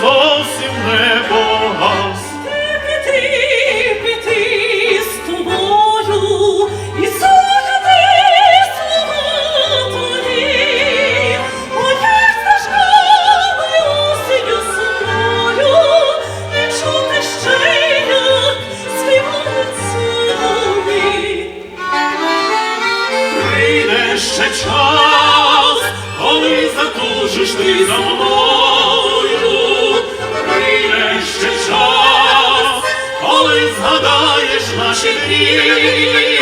зовсім не погас. Піти, піти з тобою, і слухати слова твої. Моя стежками осінню сумною, і чути ще, як співають солов'ї. Прийде ще час, коли затужиш ти за мною. Згадаєш наші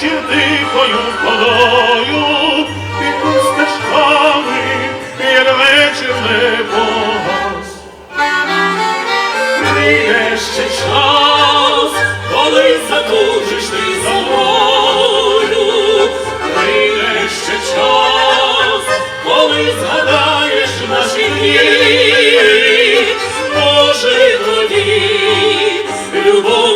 вечір тихою ходою, під стежками, як вечір не погас. Прийде ще час, коли затужиш ти за мною. Прийде ще час, коли згадаєш наші дні. Може тоді любов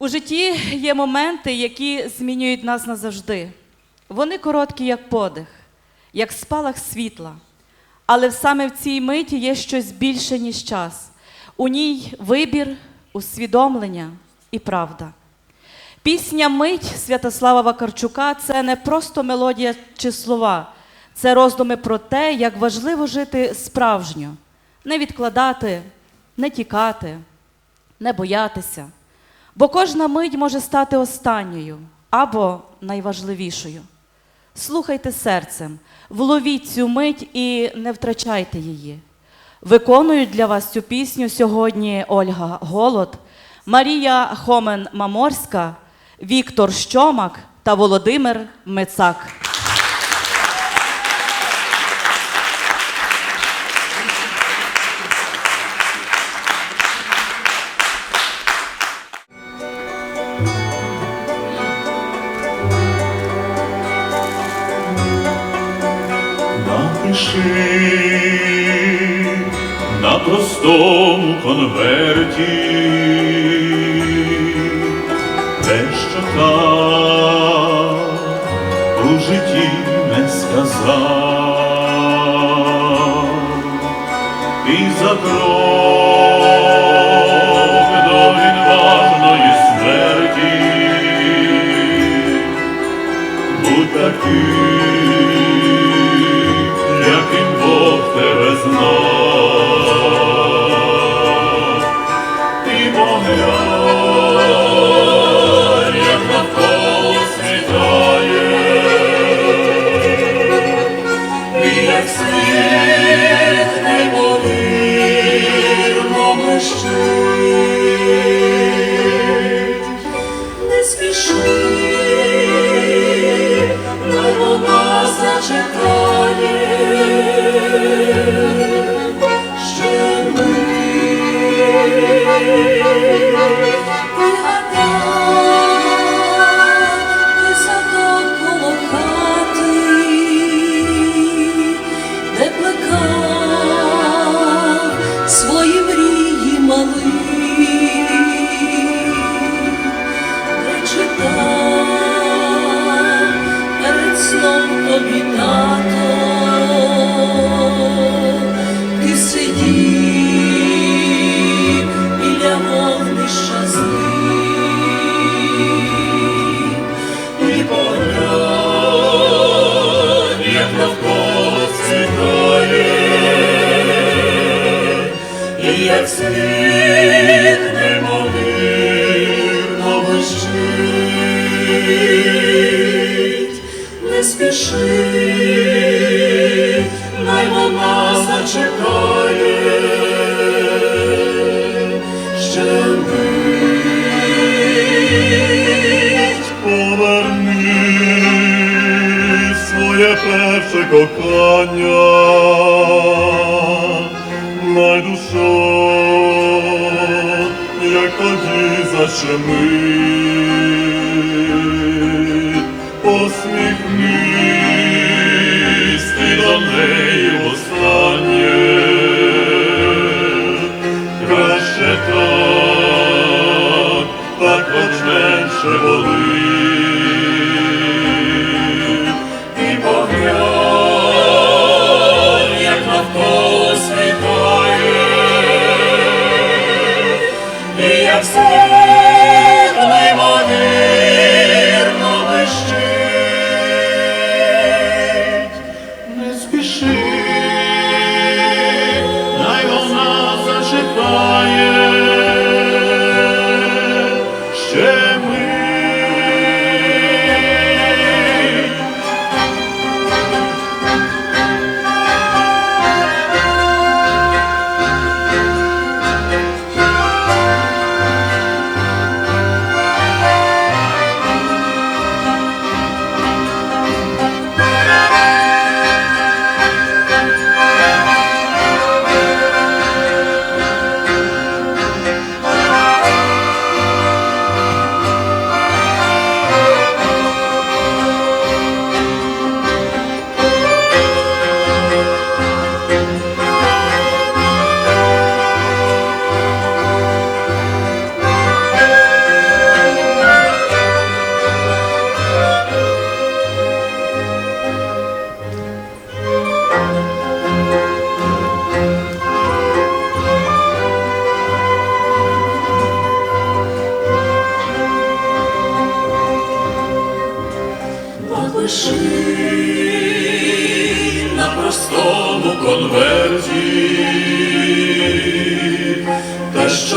У житті є моменти, які змінюють нас назавжди. Вони короткі, як подих, як спалах світла. Але саме в цій миті є щось більше, ніж час. У ній вибір, усвідомлення і правда. Пісня Мить Святослава Вакарчука це не просто мелодія чи слова, це роздуми про те, як важливо жити справжньо, не відкладати, не тікати, не боятися. Бо кожна мить може стати останньою або найважливішою. Слухайте серцем, вловіть цю мить і не втрачайте її. Виконують для вас цю пісню сьогодні Ольга Голод, Марія Хомен-Маморська, Віктор Щомак та Володимир Мицак. Так у житті не сказав, і за крок до відважної смерті будь таким, яким Бог тебе знав. І як перед сном тобі ти сидів біля вогнища з ним і поглянь, як навколо і як слід. Спіши, най вона зачекає, ще мить. Поверни своє перше кохання, най душа, як тоді посміхнись ти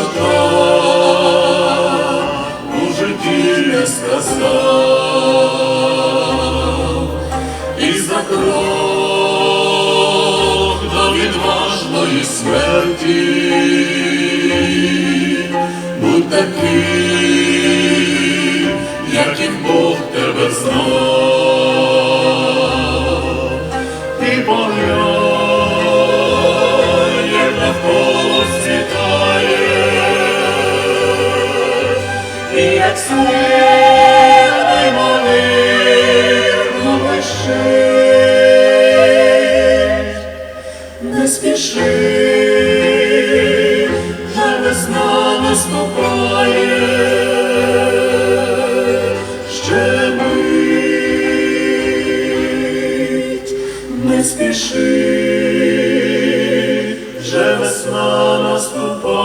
так у житті не сказав, і за крок до відважної смерті, будь такий, яким Бог тебе знав. сили не спіши, вже весна наступає. Не спіши, вже весна наступає.